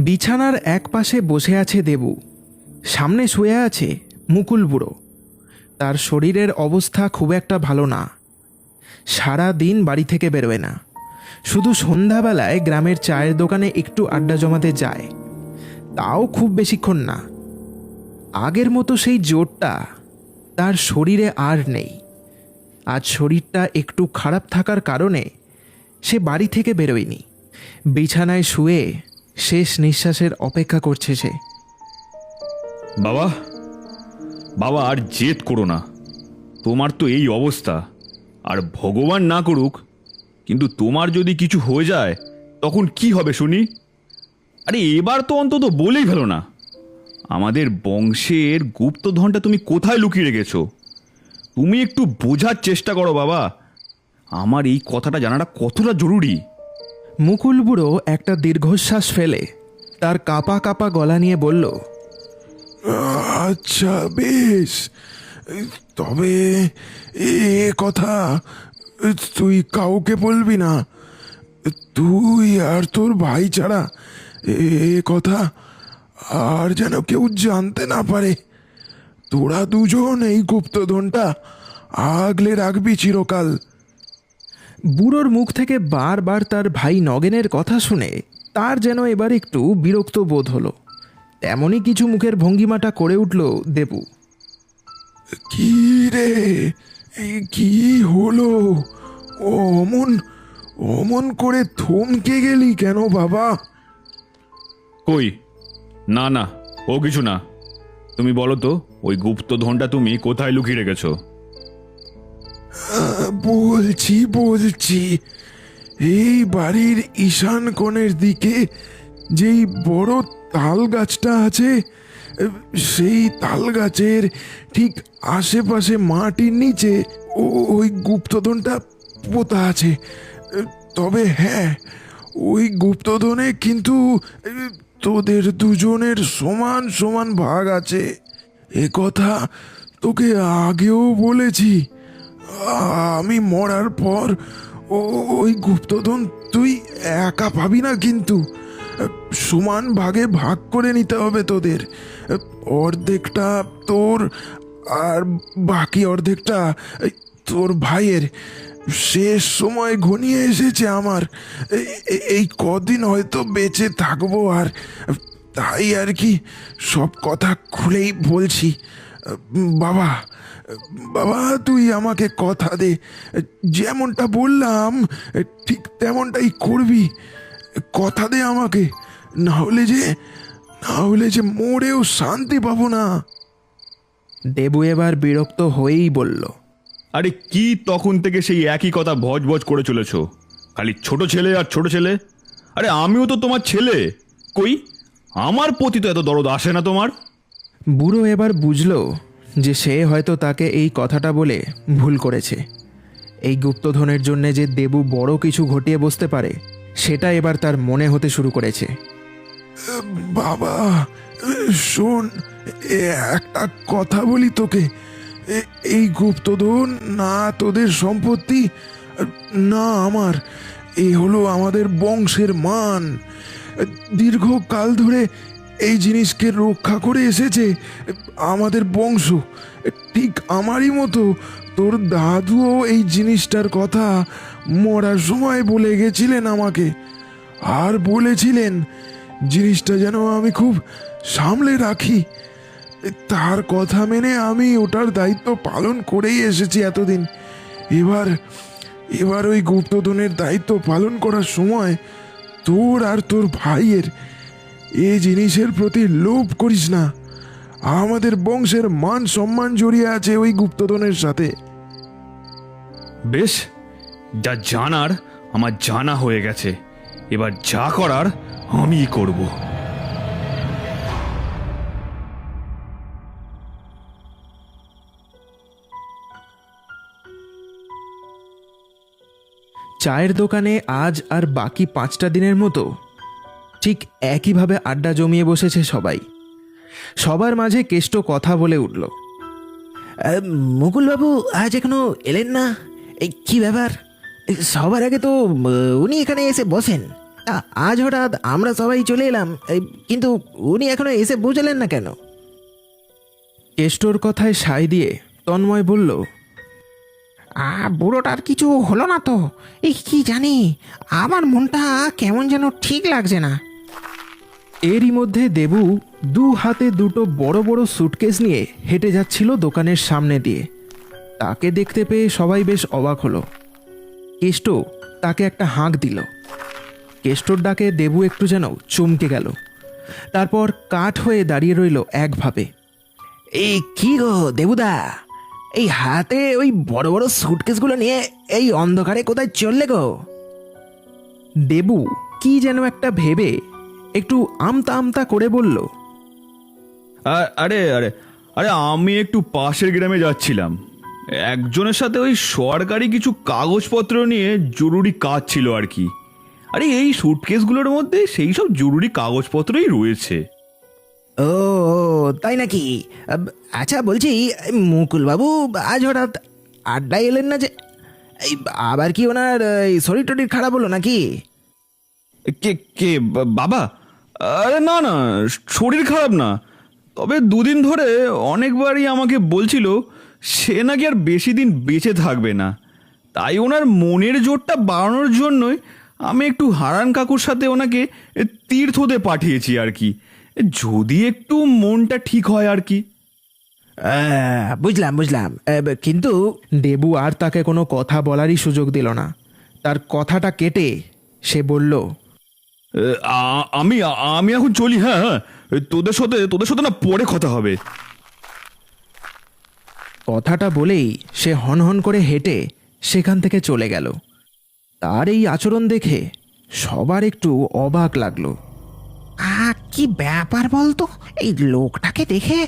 বিছানার এক পাশে বসে আছে দেবু। সামনে শুয়ে আছে মুকুল বুড়ো। তার শরীরের অবস্থা খুব একটা ভালো না। সারা দিন বাড়ি থেকে বেরোয় না। শুধু সন্ধ্যাবেলায় গ্রামের চায়ের দোকানে একটু আড্ডা জমাতে যায়। তাও খুব বেশিক্ষণ না। আগের মতো সেই জোরটা তার শরীরে আর নেই। আজ শরীরটা একটু খারাপ থাকার কারণে সে বাড়ি থেকে বেরোয়নি। বিছানায় শুয়ে শেষ নিঃশ্বাসের অপেক্ষা করছে সে। বাবা বাবা, আর জেদ করো না। তোমার তো এই অবস্থা। আর ভগবান না করুক, কিন্তু তোমার যদি কিছু হয়ে যায়, তখন কি হবে শুনি? আরে, এবার তো অন্তত বলেই ফেলো না। আমাদের বংশের গুপ্তধনটা তুমি কোথায় লুকিয়ে রেখেছো? তুমি একটু বোঝার চেষ্টা করো, বাবা। আমার এই কথাটা জানাটা কতটা জরুরি? মুকুল বুড়ো একটা দীর্ঘশ্বাস ফেলে, তার কাপা কাপা গলা নিয়ে বলল আচ্ছা বেশ। তবে এ কথা, তুই কাউকে বলবি না। তুই আর তোর ভাই ছাড়া এ কথা আর যেন কেউ জানতে না পারে। তোরা দুজন এই গুপ্তধনটা আগলে রাখবি চিরকাল। বুড়োর মুখ থেকে বারবার তার ভাই নগেনের কথা শুনে তার যেন এবার একটু বিরক্ত বোধ হলো। তেমনই কিছু মুখের ভঙ্গিমাটা করে উঠল দেবু। কি রে? কি হলো? অমন অমন করে থমকে গেলি কেন বাবা? কই? না না ও কিছু না। তুমি বলো তো ওই গুপ্তধনটা তুমি কোথায় লুকিয়ে রেখেছো? বলছি বলছি, এই বাড়ির ঈশান কোণের দিকে যেই বড় তাল গাছটা আছে, সেই তাল গাছের ঠিক আশেপাশে মাটির নিচে ও- ওই গুপ্তধনটা পোতা আছে। তবে হ্যাঁ ওই গুপ্তধনে কিন্তু তোদের দুজনের সমান সমান ভাগ আছে। এ কথা তোকে আগেও বলেছি। আমি মরার পর ওই গুপ্তধন তুই একা পাবি না কিন্তু। সমান ভাগে ভাগ করে নিতে হবে তোদের। অর্ধেকটা তোর আর বাকি অর্ধেকটা তোর ভাইয়ের। শেষ সময় ঘনিয়ে এসেছে আমার। এই কদিন হয়তো বেঁচে থাকব আর, তাই আর কি সব কথা খুলেই বলছি। বাবা বাবা তুই আমাকে কথা দে। যেমনটা বললাম ঠিক তেমনটাই করবি। কথা দে আমাকে। না হলে যে না হলে যে মরেও শান্তি পাবো না। দেবু এবার বিরক্ত হয়েই বলল আরে কি তখন থেকে সেই একই কথা ভজ ভজ করে চলেছ? খালি ছোট ছেলে আর ছোট ছেলে? আরে আমিও তো তোমার ছেলে। কই? আমার প্রতি তো এত দরদ আসে না তোমার। বুড়ো এবার বুঝল যে সে হয়তো তাকে এই কথাটা বলে ভুল করেছে। এই গুপ্তধনের জন্য যে দেবু বড় কিছু ঘটিয়ে বসতে পারে, সেটা এবার তার মনে হতে শুরু করেছে। বাবা, শোন একটা কথা বলি তোকে। এই গুপ্তধন না তোদের সম্পত্তি, না আমার। এ হলো আমাদের বংশের মান। দীর্ঘকাল ধরে এই জিনিসকে রক্ষা করে এসেছে আমাদের বংশ। ঠিক আমারই মতো তোর দাদুও এই জিনিসটার কথা মরার সময় বলে গেছিলেন আমাকে। আর বলেছিলেন, জিনিসটা যেন আমি খুব সামলে রাখি। তার কথা মেনে আমি ওটার দায়িত্ব পালন করেই এসেছি এতদিন। এবার এবার ওই গুপ্তধনের দায়িত্ব পালন করার সময় তোর আর তোর ভাইয়ের এই জিনিসের প্রতি লোভ করিস না। আমাদের বংশের মান সম্মান জড়িয়ে আছে ওই গুপ্তধনের সাথে। বেশ যা জানার আমার জানা হয়ে গেছে। এবার যা করার আমিই করব। চায়ের দোকানে আজ আর বাকি পাঁচটা দিনের মতো। ঠিক একইভাবে আড্ডা জমিয়ে বসেছে সবাই। সবার মাঝে কেষ্ট কথা বলে উঠল। মুকুলবাবু, আজ এখনও এলেন না? এই কি ব্যাপার? সবার আগে তো উনি এখানে এসে বসেন। আজ হঠাৎ আমরা সবাই চলে এলাম কিন্তু উনি এখনও এসে বুঝলেন না কেন? কেষ্টর কথায় সায় দিয়ে তন্ময় বলল, আ, বুড়োটার কিছু হলো না তো? এই কি জানি? আমার মনটা কেমন যেন ঠিক লাগছে না। এরই মধ্যে দেবু দু হাতে দুটো বড় বড় সুটকেস নিয়ে হেঁটে যাচ্ছিল দোকানের সামনে দিয়ে। তাকে দেখতে পেয়ে সবাই বেশ অবাক হলো। কেষ্ট তাকে একটা হাঁক দিল। কেষ্টর ডাকে দেবু একটু যেন চমকে গেল। তারপর কাঠ হয়ে দাঁড়িয়ে রইল একভাবে এই কি গো দেবুদা? এই হাতে ওই বড় বড় সুটকেসগুলো নিয়ে এই অন্ধকারে কোথায় চললে গো? দেবু কি যেন একটা ভেবে একটু আমতা আমতা করে বলল আরে আরে আরে আমি একটু পাশের গ্রামে যাচ্ছিলাম। একজনের সাথে ওই সরকারি কিছু কাগজপত্র নিয়ে জরুরি কাজ ছিল আর কি। আরে এই সুটকেসগুলোর মধ্যে সেই সব জরুরি কাগজপত্রই রয়েছে। ও তাই নাকি? আচ্ছা বলছি মুকুলবাবু আজ হঠাৎ আড্ডায় এলেন না যে এই আবার কি ওনার শরীর টরির খারাপ হলো নাকি? কে কে বাবা আরে না না, শরীর খারাপ না। তবে দুদিন ধরে অনেকবারই আমাকে বলছিল, সে নাকি আর বেশি দিন বেঁচে থাকবে না। তাই ওনার মনের জোরটা বাড়ানোর জন্যই আমি একটু হারান কাকুর সাথে ওনাকে তীর্থতে পাঠিয়েছি আর কি। যদি একটু মনটা ঠিক হয় আর কি। বুঝলাম বুঝলাম। কিন্তু দেবু আর তাকে কোনো কথা বলারই সুযোগ দিল না। তার কথাটা কেটে সে বলল আমি আমি এখন চলি হ্যাঁ হ্যাঁ। তোদের সাথে তোদের সাথে না পরে কথা হবে। কথাটা বলেই সে হনহন করে হেঁটে সেখান থেকে চলে গেল। তার এই আচরণ দেখে সবার একটু অবাক লাগল। আ কি ব্যাপার বলতো? এই লোকটাকে দেখে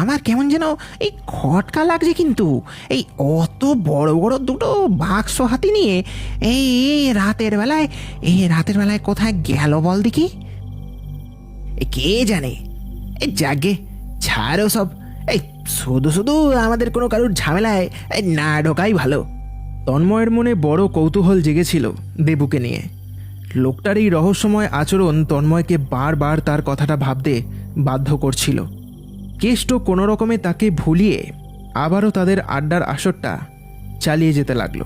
আমার কেমন যেন এই খটকা লাগছে কিন্তু। এই অত বড় বড় দুটো বাক্স হাতি নিয়ে এই রাতের বেলায়, এই রাতের বেলায় কোথায় গেল বল দেখি। এ কে জানে? এই যাগে, ছাড়ো সব। এই শুধু শুধু আমাদের কোনো কারোর ঝামেলায় না ঢোকাই ভালো। তন্ময়ের মনে বড় কৌতূহল জেগেছিল দেবুকে নিয়ে। লোকটার এই রহস্যময় আচরণ তন্ময়কে বারবার তার কথাটা ভাবতে বাধ্য করছিল। কেষ্ট কোনো রকমে তাকে ভুলিয়ে আবারও তাদের আড্ডার আসরটা চালিয়ে যেতে লাগল।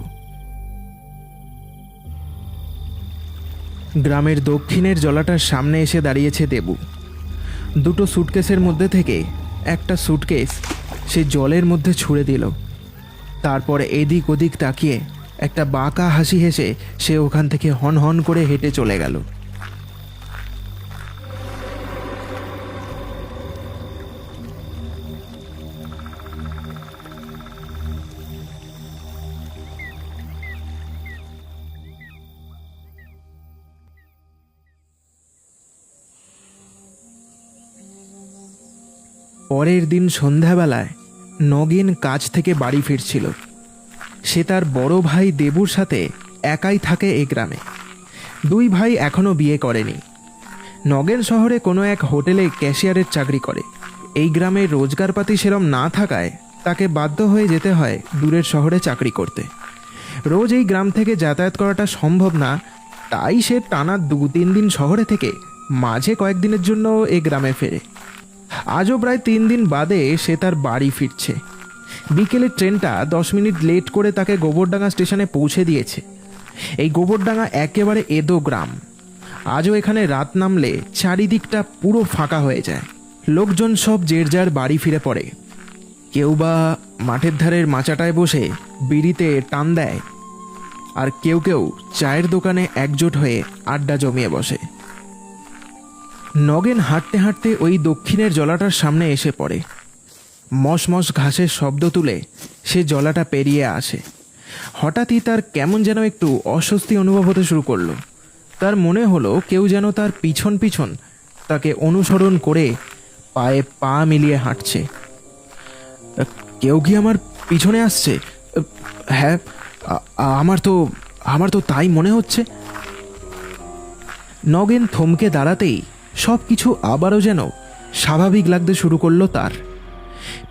গ্রামের দক্ষিণের জলাটার সামনে এসে দাঁড়িয়েছে দেবু। দুটো সুটকেসের মধ্যে থেকে একটা সুটকেস সে জলের মধ্যে ছুঁড়ে দিল। তারপরে এদিক ওদিক তাকিয়ে একটা বাঁকা হাসি হেসে সে ওখান থেকে হন হন করে হেঁটে চলে গেল। পরের দিন সন্ধ্যাবেলায় নগেন কাজ থেকে বাড়ি ফিরছিল। সে তার বড় ভাই দেবুর সাথে একাই থাকে এই গ্রামে। দুই ভাই এখনও বিয়ে করেনি। নগেন শহরে কোনো এক হোটেলে ক্যাশিয়ারের চাকরি করে। এই গ্রামে রোজগারপাতি সেরম না থাকায় তাকে বাধ্য হয়ে যেতে হয় দূরের শহরে চাকরি করতে। রোজ এই গ্রাম থেকে যাতায়াত করাটা সম্ভব না, তাই সে টানা দু তিন দিন শহরে থেকে মাঝে কয়েকদিনের জন্য এ গ্রামে ফেরে। আজও প্রায় তিন দিন বাদে সে তার বাড়ি ফিরছে। বিকেলের ট্রেনটা দশ মিনিট লেট করে তাকে গোবরডাঙ্গা স্টেশনে পৌঁছে দিয়েছে। এই গোবরডাঙ্গা একেবারে এদো গ্রাম। আজও এখানে রাত নামলে চারিদিকটা পুরো ফাঁকা হয়ে যায়। লোকজন সব জের যার বাড়ি ফিরে পড়ে। কেউ বা মাঠের ধারের মাচাটায় বসে বিড়িতে টান দেয়। আর কেউ কেউ চায়ের দোকানে একজোট হয়ে আড্ডা জমিয়ে বসে। নগেন হাঁটতে হাঁটতে ওই দক্ষিণের জলাটার সামনে এসে পড়ে। মশমশ ঘাসের শব্দ তুলে সে জলাটা পেরিয়ে আসে। হঠাৎই তার কেমন যেন একটু অস্বস্তি অনুভব হতে শুরু করল। তার মনে হলো কেউ যেন তার পিছন পিছন তাকে অনুসরণ করে পায়ে পা মিলিয়ে হাঁটছে। কেউ কি আমার পিছনে আসছে? হ্যাঁ আমার তো আমার তো তাই মনে হচ্ছে। নগেন থমকে দাঁড়াতেই সব কিছু আবারও যেন স্বাভাবিক লাগতে শুরু করল তার।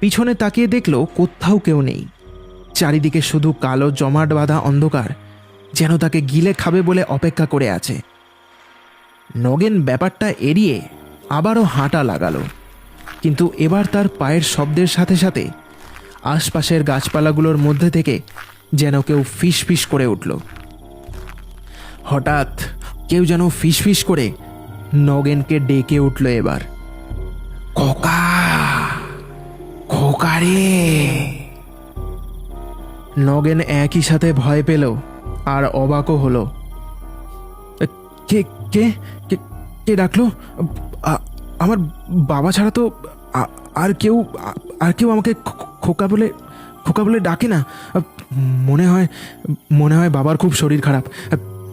পিছনে তাকিয়ে দেখল কোথাও কেউ নেই। চারিদিকে শুধু কালো জমাট বাঁধা অন্ধকার, যেন তাকে গিলে খাবে বলে অপেক্ষা করে আছে। নগেন ব্যাপারটা এড়িয়ে আবারও হাঁটা লাগালো। কিন্তু এবার তার পায়ের শব্দের সাথে সাথে আশপাশের গাছপালাগুলোর মধ্যে থেকে যেন কেউ ফিস ফিস করে উঠল। হঠাৎ কেউ যেন ফিস ফিস করে নগেনকে ডেকে উঠল এবার। খোকা খোকা রে নগেন একই সাথে ভয় পেল আর অবাকও হলো। কে কে, কে- ডাকলো? আমার বাবা ছাড়া তো আর কেউ আর কেউ আমাকে খোকা বলে খোকা বলে ডাকে না। মনে হয় মনে হয় বাবার খুব শরীর খারাপ।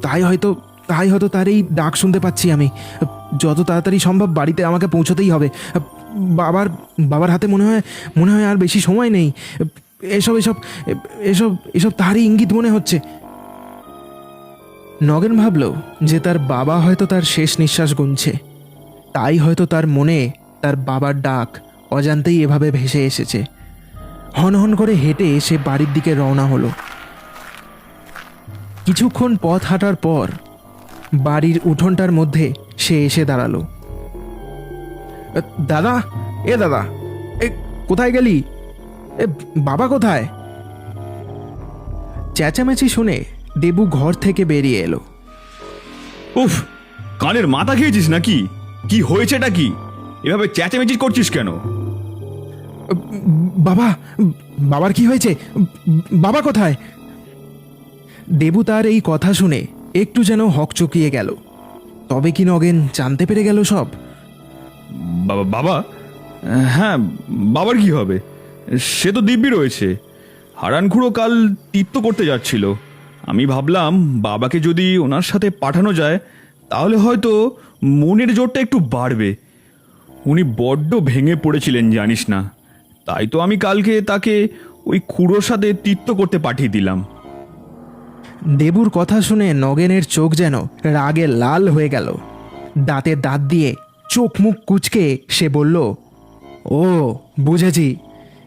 তাই হয়তো তাই হয়তো তার এই ডাক শুনতে পাচ্ছি আমি। যত তাড়াতাড়ি সম্ভব বাড়িতে আমাকে পৌঁছতেই হবে। বাবার বাবার হাতে মনে হয় মনে হয় আর বেশি সময় নেই। এসব এসব এসব এসব তারই ইঙ্গিত মনে হচ্ছে। নগেন ভাবল যে তার বাবা হয়তো তার শেষ নিঃশ্বাস গুনছে। তাই হয়তো তার মনে তার বাবার ডাক অজান্তেই এভাবে ভেসে এসেছে। হন হন করে হেঁটে সে বাড়ির দিকে রওনা হলো। কিছুক্ষণ পথ হাঁটার পর বাড়ির উঠোনটার মধ্যে সে এসে দাঁড়াল। দাদা? এ দাদা এ কোথায় গেলি? এ বাবা কোথায়? চেঁচামেচি শুনে দেবু ঘর থেকে বেরিয়ে এলো। উফ কানের মাথা খেয়েছিস নাকি? কি হয়েছেটা কি? এভাবে চেঁচামেচি করছিস কেন? বাবা বাবার কি হয়েছে? বাবা কোথায়? দেবু তার এই কথা শুনে একটু যেন হকচকিয়ে গেল। তবে কি নগেন জানতে পেরে গেল সব? বাবা হ্যাঁ বাবার কি হবে? সে তো দিব্যি রয়েছে। হারানখুড়ো কাল তীর্থ করতে যাচ্ছিল। আমি ভাবলাম, বাবাকে যদি ওনার সাথে পাঠানো যায়, তাহলে হয়তো মনের জোরটা একটু বাড়বে। উনি বড্ড ভেঙে পড়েছিলেন, জানিস না। তাই তো আমি কালকে তাকে ওই খুড়োর সাথে তীর্থ করতে পাঠিয়ে দিলাম। দেবুর কথা শুনে নগেনের চোখ যেন রাগে লাল হয়ে গেল। দাঁতে দাঁত দিয়ে চোখ মুখ কুচকে সে বলল, ও, বুঝেছি।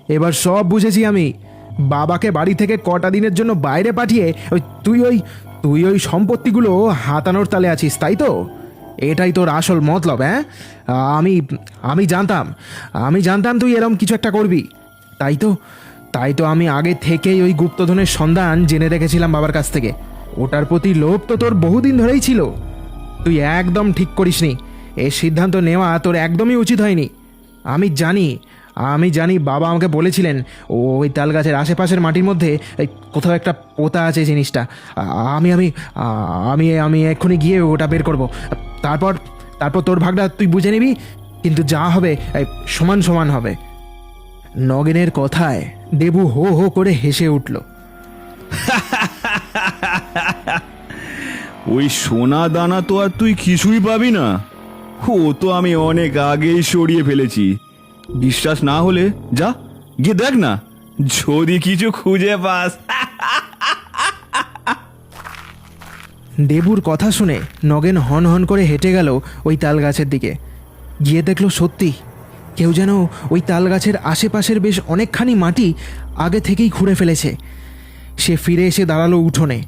এবার সব বুঝেছি আমি। বাবাকে বাড়ি থেকে কটা দিনের জন্য বাইরে পাঠিয়ে ওই তুই ওই তুই ওই সম্পত্তিগুলো হাতানোর তালে আছিস, তাই তো? এটাই তোর আসল মতলব হ্যাঁ? আমি আমি জানতাম আমি জানতাম তুই এরম কিছু একটা করবি। তাই তো তাই তো আমি আগে থেকেই ওই গুপ্তধনের সন্ধান জেনে রেখেছিলাম বাবার কাছ থেকে। ওটার প্রতি লোভ তো তোর বহুদিন ধরেই ছিল। তুই একদম ঠিক করিসনি। এই সিদ্ধান্ত নেওয়া তোর একদমই উচিত হয়নি। আমি জানি আমি জানি বাবা আমাকে বলেছিলেন, ওই তাল গাছের আশেপাশের মাটির মধ্যে কোথাও একটা পোতা আছে জিনিসটা। আমি আমি আমি আমি এক্ষুনি গিয়ে ওটা বের করব। তারপর তারপর তোর ভাগটা তুই বুঝে নিবি, কিন্তু যা হবে সমান সমান হবে। নগেনের কথায় দেবু হো হো করে হেসে উঠল। ওই সোনা দানা তো আর তুই কিছুই পাবি না। ও তো আমি অনেক আগেই সরিয়ে ফেলেছি। বিশ্বাস না হলে, যা, গিয়ে দেখ না, যদি কিছু খুঁজে পাস। দেবুর কথা শুনে নগেন হন হন করে হেঁটে গেল ওই তাল গাছের দিকে। গিয়ে দেখল সত্যি, কেউ যেন ওই তাল গাছের আশেপাশের বেশ অনেকখানি মাটি আগে থেকেই খুঁড়ে ফেলেছে। সে ফিরে এসে দাঁড়াল উঠোনে।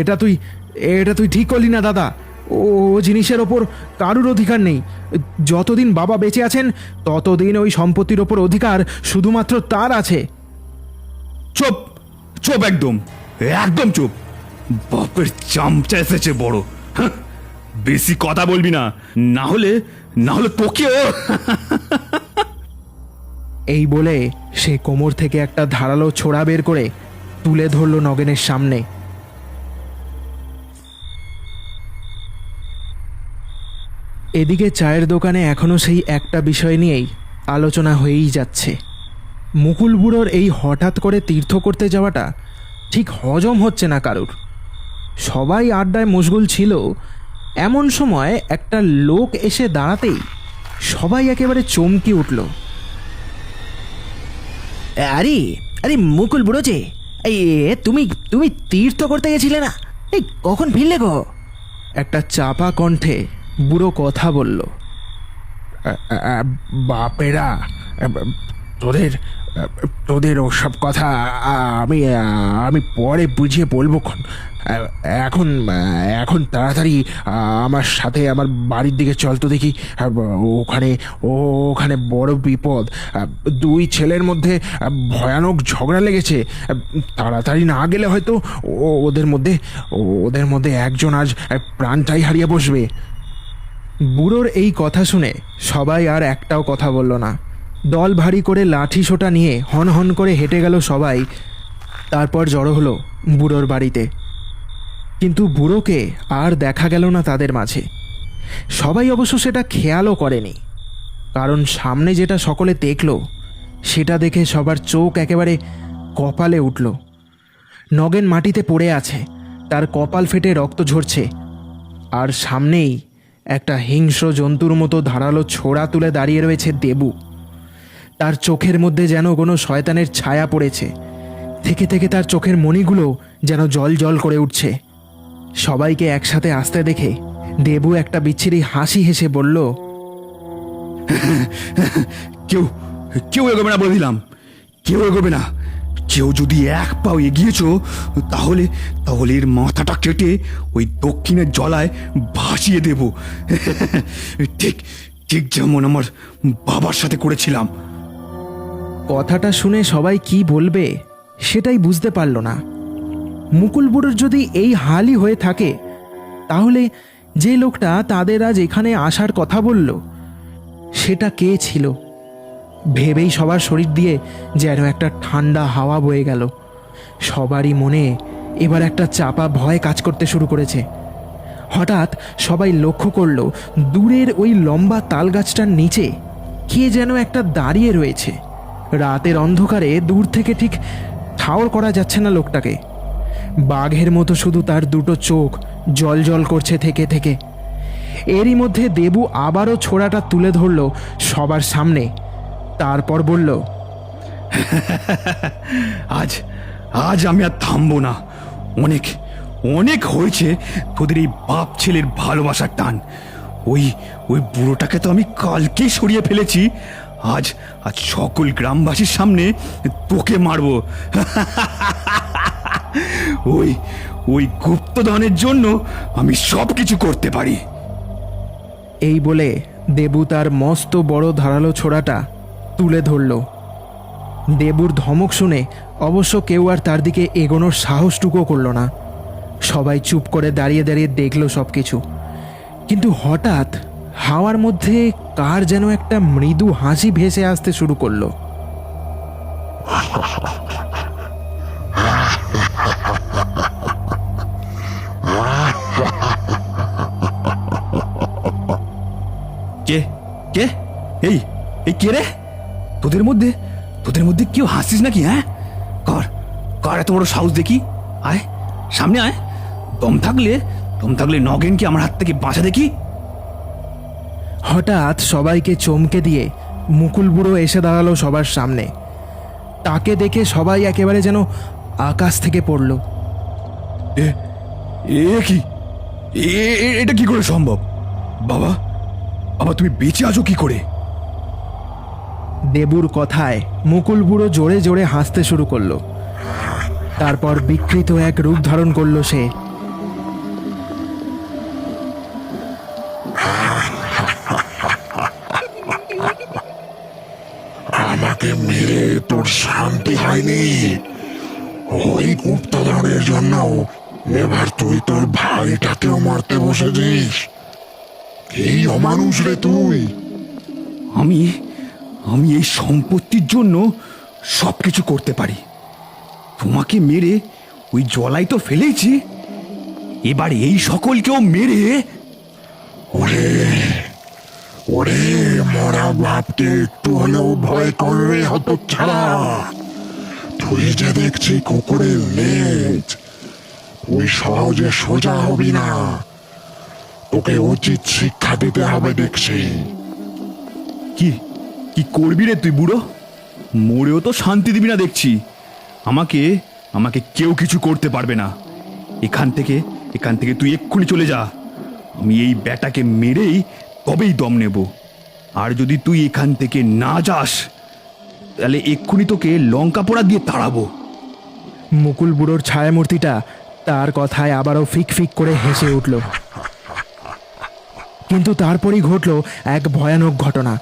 এটা তুই এটা তুই ঠিক করলি না, দাদা। ও জিনিসের ওপর কারুর অধিকার নেই। যতদিন বাবা বেঁচে আছেন ততদিন ওই সম্পত্তির ওপর অধিকার শুধুমাত্র তার আছে। চুপ চুপ একদম একদম চুপ। বাপের চামচা এসেছে বড়। হাহ, বেশি কথা বলবি না না হলে না হলে তোকেও এই বলে সে কোমর থেকে একটা ধারালো ছোড়া বের করে তুলে ধরল নগেনের সামনে। এদিকে চায়ের দোকানে এখনও সেই একটা বিষয় নিয়েই আলোচনা হয়েই যাচ্ছে। মুকুল বুড়োর এই হঠাৎ করে তীর্থ করতে যাওয়াটা ঠিক হজম হচ্ছে না কারুর। সবাই আড্ডায় মশগুল ছিল। এমন সময় একটা লোক এসে দাঁড়াতেই সবাই একেবারে চমকে উঠল। আরে আরে মুকুল বুড়ো যে এই তুমি তুমি তীর্থ করতে গেছিলে না? এই কখন ফিরলে গো? একটা চাপা কণ্ঠে বুড়ো কথা বলল। বাপেরা তোদের তোদের ওসব কথা আমি আমি পরে বুঝিয়ে বলব খন। এখন এখন তাড়াতাড়ি আমার সাথে আমার বাড়ির দিকে চল তো দেখি। ওখানে ওখানে বড় বিপদ। দুই ছেলের মধ্যে ভয়ানক ঝগড়া লেগেছে। তাড়াতাড়ি না গেলে হয়তো ওদের মধ্যে ওদের মধ্যে একজন আজ প্রাণটাই হারিয়ে বসবে। বুড়োর এই কথা শুনে সবাই আর একটাও কথা বলল না। দল ভারী করে লাঠি সোটা নিয়ে হন হন করে হেঁটে গেল সবাই। তারপর জড়ো হলো বুড়োর বাড়িতে। কিন্তু বুড়োকে আর দেখা গেল না তাদের মাঝে। সবাই অবশ্য সেটা খেয়ালও করেনি। কারণ সামনে যেটা সকলে দেখল, সেটা দেখে সবার চোখ একেবারে কপালে উঠল। নগেন মাটিতে পড়ে আছে, তার কপাল ফেটে রক্ত ঝরছে। আর সামনেই একটা হিংস্র জন্তুর মতো ধারালো ছোড়া তুলে দাঁড়িয়ে রয়েছে দেবু। তার চোখের মধ্যে যেন কোনো শয়তানের ছায়া পড়েছে। থেকে থেকে তার চোখের মণিগুলো যেন জল জল করে উঠছে। সবাইকে একসাথে আসতে দেখে দেবু একটা বিচ্ছিরি হাসি হেসে বলল কেউ কেউ এগোবে না বলে দিলাম। কেউ এগোবে না। কেউ যদি এক পাও এগিয়েছ, তাহলে তাহলে এর মাথাটা কেটে ওই দক্ষিণের জলায় ভাসিয়ে দেব। ঠিক ঠিক যেমন আমার বাবার সাথে করেছিলাম। কথাটা শুনে সবাই কি বলবে, সেটাই বুঝতে পারল না। মুকুল বুড়োর যদি এই হালই হয়ে থাকে, তাহলে যে লোকটা তাদের আজ এখানে আসার কথা বলল, সেটা কে ছিল? ভেবেই সবার শরীর দিয়ে যেন একটা ঠান্ডা হাওয়া বয়ে গেল। সবারই মনে এবার একটা চাপা ভয় কাজ করতে শুরু করেছে। হঠাৎ সবাই লক্ষ্য করল, দূরের ওই লম্বা তালগাছটার নিচে কে যেন একটা দাঁড়িয়ে রয়েছে। রাতের অন্ধকারে দূর থেকে ঠিক ঠাওর করা যাচ্ছে না লোকটাকে। বাঘের মতো শুধু তার দুটো চোখ জল জল করছে থেকে থেকে। এরই মধ্যে দেবু আবারও ছোড়াটা তুলে ধরলো সবার সামনে। তারপর বলল, আজ আজ আমি আর থামবো না। অনেক অনেক হয়েছে তোদের এই বাপ ছেলের ভালোবাসার টান। ওই ওই বুড়োটাকে তো আমি কালকেই সরিয়ে ফেলেছি। আজ আজ সকল গ্রামবাসীর সামনে তোকে মারবো। ওই ওই গুপ্তধনের জন্য আমি সব কিছু করতে পারি। এই বলে দেবু তার মস্ত বড় ধারালো ছোড়াটা তুলে ধরল। দেবুর ধমক শুনে অবশ্য কেউ আর তার দিকে এগোনোর সাহসটুকুও করল না। সবাই চুপ করে দাঁড়িয়ে দাঁড়িয়ে দেখল সব কিছু কিন্তু হঠাৎ হাওয়ার মধ্যে কার যেন একটা মৃদু হাসি ভেসে আসতে শুরু করল। কে? কে? এই কে রে? তোদের মধ্যে? তোদের মধ্যে কেউ হাসিস নাকি হ্যাঁ? কর কর এত বড় সাহস দেখি। আয় সামনে আয়। দম থাকলে দম থাকলে নগেনকে আমার হাত থেকে বাঁচা দেখি। হঠাৎ সবাইকে চমকে দিয়ে মুকুল বুড়ো এসে দাঁড়াল সবার সামনে। তাকে দেখে সবাই একেবারে যেন আকাশ থেকে পড়ল। এ এ কি? এটা কি করে সম্ভব? বাবা বাবা তুমি বেঁচে আছো কি করে? দেবুর কথায় মুকুল বুড়ো জোরে জোরে হাসতে শুরু করল। তারপর বিকৃত এক রূপ ধারণ করল সে। আমাকে মেরে তোর শান্তি হয়নি। ওই গুপ্তধনের জন্য এবার তুই তোর ভাইটাকেও মারতে বসেছিস। এই অমানুষ রে তুই। আমি আমি এই সম্পত্তির জন্য সব কিছু করতে পারি। তোমাকে মেরে ওই জলাই তো ফেলেছি। এবার এই সকলকেও মেরে ওরে ওরে মরা বাপকে একটু হলেও ভয় করবে হতো ছাড়া তুই যে দেখছি কুকুরের লেজ তুই সহজে সোজা হবি না। তোকে উচিত শিক্ষা দিতে হবে দেখছি। কি? কি করবি রে তুই, বুড়ো? মরেও তো শান্তি দিবি না দেখছি। আমাকে আমাকে কেউ কিছু করতে পারবে না। এখান থেকে এখান থেকে তুই এক্ষুনি চলে যা। আমি এই ব্যাটাকে মেরেই তবেই দম নেব। আর যদি তুই এখান থেকে না যাস, তাহলে এক্ষুনি তোকে লঙ্কা পোড়া দিয়ে তাড়াবো। মুকুল বুড়োর ছায়ামূর্তিটা তার কথায় আবারও ফিক ফিক করে হেসে উঠল। কিন্তু তারপরই ঘটল এক ভয়ানক ঘটনা।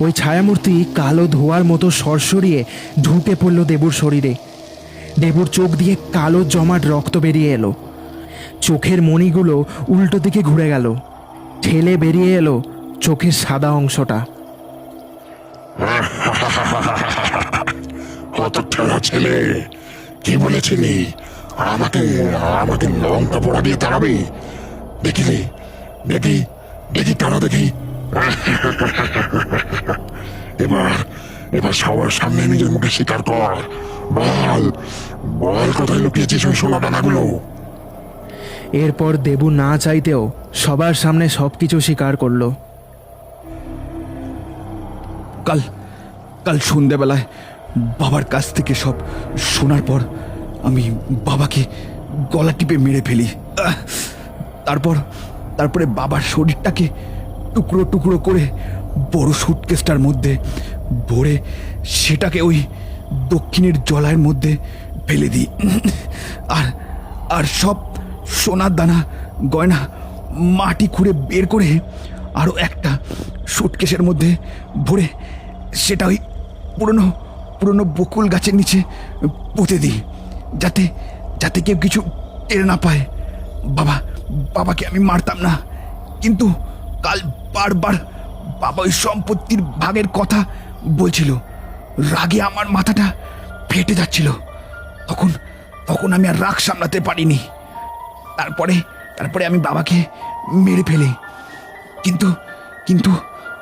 ওই ছায়ামূর্তি কালো ধোয়ার মতো সরসরিয়ে ঢুকে পড়ল দেবুর শরীরে। দেবুর চোখ দিয়ে কালো জমাট রক্ত বেরিয়ে এলো। চোখের মণিগুলো উল্টো দিকে ঘুরে গেল। ঠেলে বেরিয়ে এলো চোখের সাদা অংশটা। ছেলে, কি বলেছিলি? আমাকে আমাকে লঙ্কা পোড়া দিয়ে দেখিলি? দেখি দেখি তারা দেখি? এবার এবার সবার সামনে নিজের মুখে স্বীকার কর। বল বল কোথায় লুকিয়েছিস ওই সোনা দানাগুলো? এরপর দেবু না চাইতেও সবার সামনে সবকিছু স্বীকার করল। কাল কাল সন্ধ্যাবেলায় বাবার কাছ থেকে সব শোনার পর আমি বাবাকে গলা টিপে মেরে ফেলি। তারপর তারপরে বাবার শরীরটাকে টুকরো টুকরো করে বড় সুটকেসটার মধ্যে ভরে সেটাকে ওই দক্ষিণের জলায়ের মধ্যে ফেলে দিই। আর আর সব সোনার দানা, গয়না, মাটি খুঁড়ে বের করে আরও একটা সুটকেসের মধ্যে ভরে সেটা ওই পুরনো পুরনো বকুল গাছের নিচে পুঁতে দিই। যাতে যাতে কেউ কিছু টের না পায়। বাবা, বাবাকে আমি মারতাম না। কিন্তু কাল বারবার বাবা ওই সম্পত্তির ভাগের কথা বলছিল। রাগে আমার মাথাটা ফেটে যাচ্ছিল। তখন তখন আমি আর রাগ সামলাতে পারিনি। তারপরে তারপরে আমি বাবাকে মেরে ফেলি। কিন্তু কিন্তু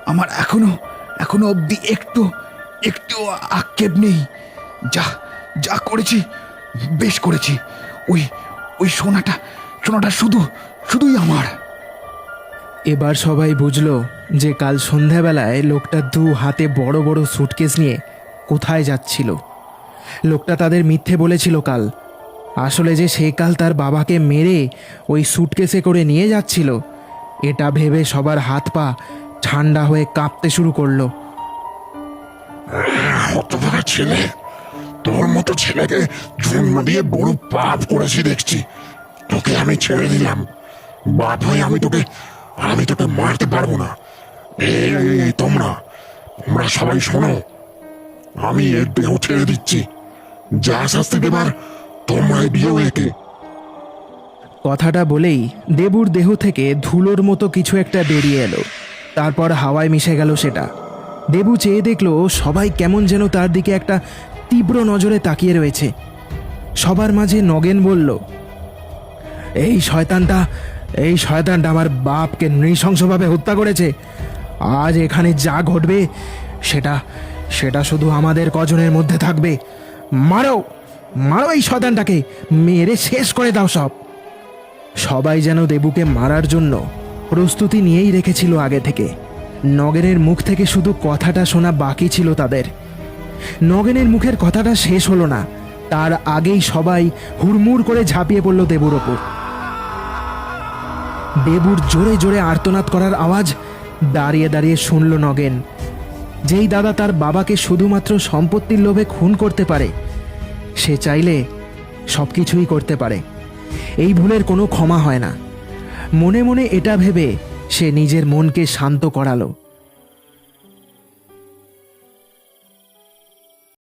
আমার এখনও এখনও অবধি একটু একটু আক্ষেপ নেই। যা যা করেছি, বেশ করেছি। ওই ওই সোনাটা সোনাটা শুধু, শুধুই আমার। এবার সবাই বুঝলো যে কাল সন্ধ্যাবেলায় লোকটা দু হাতে বড় বড় সুটকেস নিয়ে কোথায় যাচ্ছিল। লোকটা তাদের মিথ্যে বলেছিল কাল। আসলে যে সে কাল তার বাবাকে মেরে ওই সুটকেসে করে নিয়ে যাচ্ছিল, এটা ভেবে সবার হাত পা ঠান্ডা হয়ে কাঁপতে শুরু করল। ছেলে। তোর মতো ছেলেকে জন্ম দিয়ে বড় পাপ করেছি দেখছি। তোকে আমি ছেড়ে দিলাম। বাপ হয়ে আমি তোকে আমি তোকে মারতে পারব না। এই তোমরা তোমরা সবাই শোনো। আমি এর দেহ ছেড়ে দিচ্ছি। যা শাস্তি দেবার, তোমরাই দিও একে। কথাটা বলেই দেবুর দেহ থেকে ধুলোর মতো কিছু একটা বেরিয়ে এলো। তারপর হাওয়ায় মিশে গেল সেটা। দেবু চেয়ে দেখল সবাই কেমন যেন তার দিকে একটা তীব্র নজরে তাকিয়ে রয়েছে। সবার মাঝে নগেন বলল, এই শয়তানটা এই শয়তানটা আমার বাপকে নৃশংসভাবে হত্যা করেছে। আজ এখানে যা ঘটবে, সেটা সেটা শুধু আমাদের কজনের মধ্যে থাকবে। মারো মারো এই শয়তানটাকে, মেরে শেষ করে দাও সব। সবাই যেন দেবুকে মারার জন্য প্রস্তুতি নিয়েই রেখেছিল আগে থেকে। নগেনের মুখ থেকে শুধু কথাটা শোনা বাকি ছিল তাদের। নগেনের মুখের কথাটা শেষ হলো না। তার আগেই সবাই হুড়মুড় করে ঝাঁপিয়ে পড়ল দেবুর ওপর। দেবুর জোরে জোরে আর্তনাদ করার আওয়াজ দাঁড়িয়ে দাঁড়িয়ে শুনল নগেন। যেই দাদা তার বাবাকে শুধুমাত্র সম্পত্তির লোভে খুন করতে পারে, সে চাইলে সব কিছুই করতে পারে। এই ভুলের কোনো ক্ষমা হয় না। মনে মনে এটা ভেবে সে নিজের মনকে শান্ত করালো।